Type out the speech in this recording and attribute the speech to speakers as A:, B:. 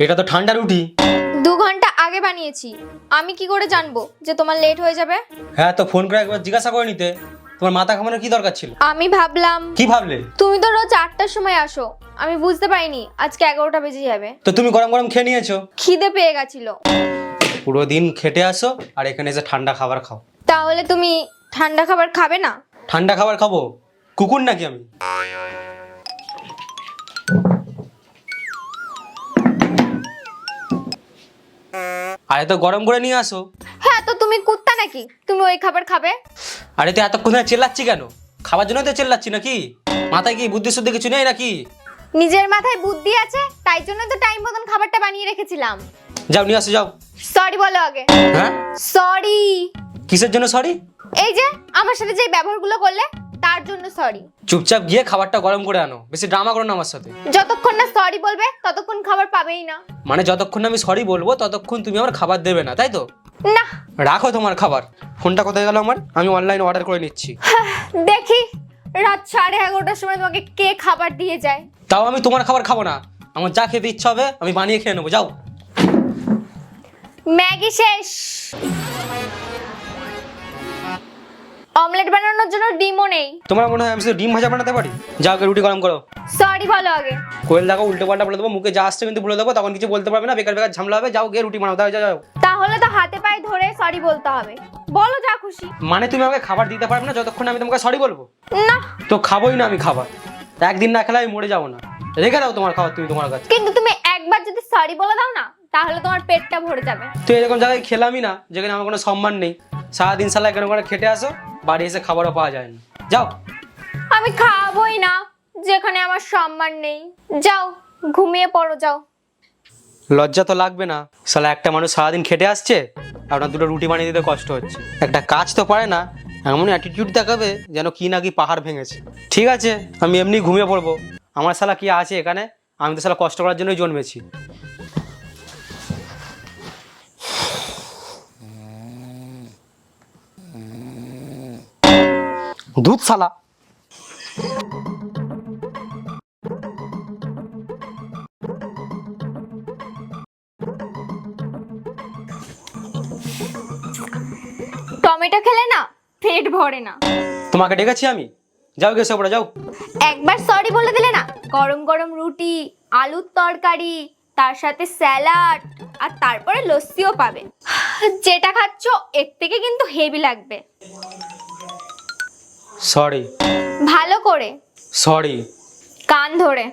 A: এটা তো ঠান্ডা রুটি।
B: দু ঘণ্টা আগে বানিয়েছি। আমি কি করে জানব যে তোমার লেট হয়ে যাবে?
A: হ্যাঁ তো ফোন করে একবার জিজ্ঞাসা করে নিতে। তোমার মাথা ঘামানোর কি দরকার ছিল?
B: আমি ভাবলাম
A: কি ভাবলে?
B: তুমি তো রোজ আটটার সময় আসো। আমি বুঝতে পারিনি আজকে এগারোটা বেজে যাবে।
A: তো তুমি গরম গরম খেয়ে নিয়েছো?
B: খিদে পেয়ে গেছিল।
A: পুরো দিন খেটে আসো আর এখানে এসে ঠান্ডা খাবার খাও।
B: তাহলে তুমি ঠান্ডা খাবার খাবে না?
A: ঠান্ডা খাবার খাব? কুকুর নাকি আমি? আরে তো গরম করে নিয়ে আসো।
B: হ্যাঁ তো তুমি কুত্তা নাকি? তুমি ওই খাবার খাবে?
A: আরে তো এতক্ষণ ধরে চেল্লাচ্ছি কেন? খাবার জন্য তো চেল্লাচ্ছি নাকি? মাথায় কি বুদ্ধি শুদ্ধি কিছু নেই নাকি?
B: নিজের মাথায় বুদ্ধি আছে তাই জন্য তো টাইম মতন খাবারটা বানিয়ে রেখেছিলাম।
A: যাও নিয়ে আসো যাও।
B: সরি বলো আগে।
A: হ্যাঁ?
B: সরি
A: কিসের জন্য সরি
B: এই যে আমার সাথে যে ব্যবহারগুলো করলে তার জন্য সরি
A: চুপচাপ গিয়ে খাবারটা গরম করে আনো। বেশি ড্রামা করো না আমার সাথে।
B: যতক্ষণ না সরি বলবে ততক্ষণ খাবার পাবেই না।
A: মানে যতক্ষণ না আমি সরি বলব ততক্ষণ তুমি আমার খাবার দেবে না তাই তো?
B: না।
A: রাখো তোমার খাবার। ফোনটা কোথায় গেল আমার? আমি অনলাইনে অর্ডার করে নিচ্ছি।
B: দেখি। রাত সাড়ে এগারোটার সময় তোমাকে কে খাবার দিয়ে যায়।
A: তাও আমি তোমার খাবার খাব না। আমার যা খেতে ইচ্ছা হবে আমি বানিয়ে খেয়ে নেব যাও।
B: ম্যাগি শেষ। বানানোর জন্য ডিমও নেই।
A: তোমার মনে হয় আমি শুধু ডিম ভাজা বানাতে পারি? যাও আগে রুটি গরম করো।
B: সরি বলো আগে।
A: কোয়েল দেখো উল্টো পাল্টা বলে দেবো মুখে যা আসছে কিন্তু বলে দেবো তখন কিছু বলতে পারবে না বেকার বেকার ঝামলা হবে যাও গিয়ে রুটি বানাও দাও যাও
B: তাহলে তো হাতে পায়ে ধরে সরি বলতে হবে। বলো যা খুশি।
A: মানে তুমি আমাকে খাবার দিতে পারবে না যতক্ষণ আমি তোমাকে সরি বলব?
B: না।
A: তো খাবোই না আমি খাবার। একদিন না খেলে আমি মরে যাব না। রেখে দাও তোমার খাবার তুমি তোমার কাছে।
B: কিন্তু তুমি একবার যদি সরি বলে দাও না তাহলে তোমার পেটটা ভরে যাবে।
A: তো এরকম জায়গায় খেলামই না যেখানে আমার কোনো সম্মান নেই। সারাদিন সালা এখানে ওখানে খেটে আসো বাড়ি এসে খাবারও পাওয়া যায় না যাও।
B: আমি খাবই না যেখানে আমার সম্মান নেই। যাও ঘুমিয়ে পড়ো যাও।
A: লজ্জা তো লাগবে না। সালা একটা মানুষ সারাদিন খেটে আসছে আপনার দুটো রুটি বানিয়ে দিতে কষ্ট হচ্ছে। একটা কাজ তো পারে না এমন অ্যাটিটিউড দেখাবে যেন কি না কি পাহাড় ভেঙেছে। ঠিক আছে আমি এমনি ঘুমিয়ে পড়ব। আমার সালা কি আছে এখানে? আমি তো সালা কষ্ট করার জন্যই জন্মেছি। দুধ সালা।
B: টমেটো খেলে না পেট ভরে না।
A: তোমাকে ডেকেছি আমি। যাও গেছে ওপরে যাও।
B: একবার সরি বলে দিলে না গরম গরম রুটি আলুর তরকারি তার সাথে স্যালাড আর তারপরে লস্যিও পাবে। যেটা খাচ্ছ এর থেকে কিন্তু হেভি লাগবে।
A: সরি।
B: ভালো করে।
A: সরি।
B: কান ধরে।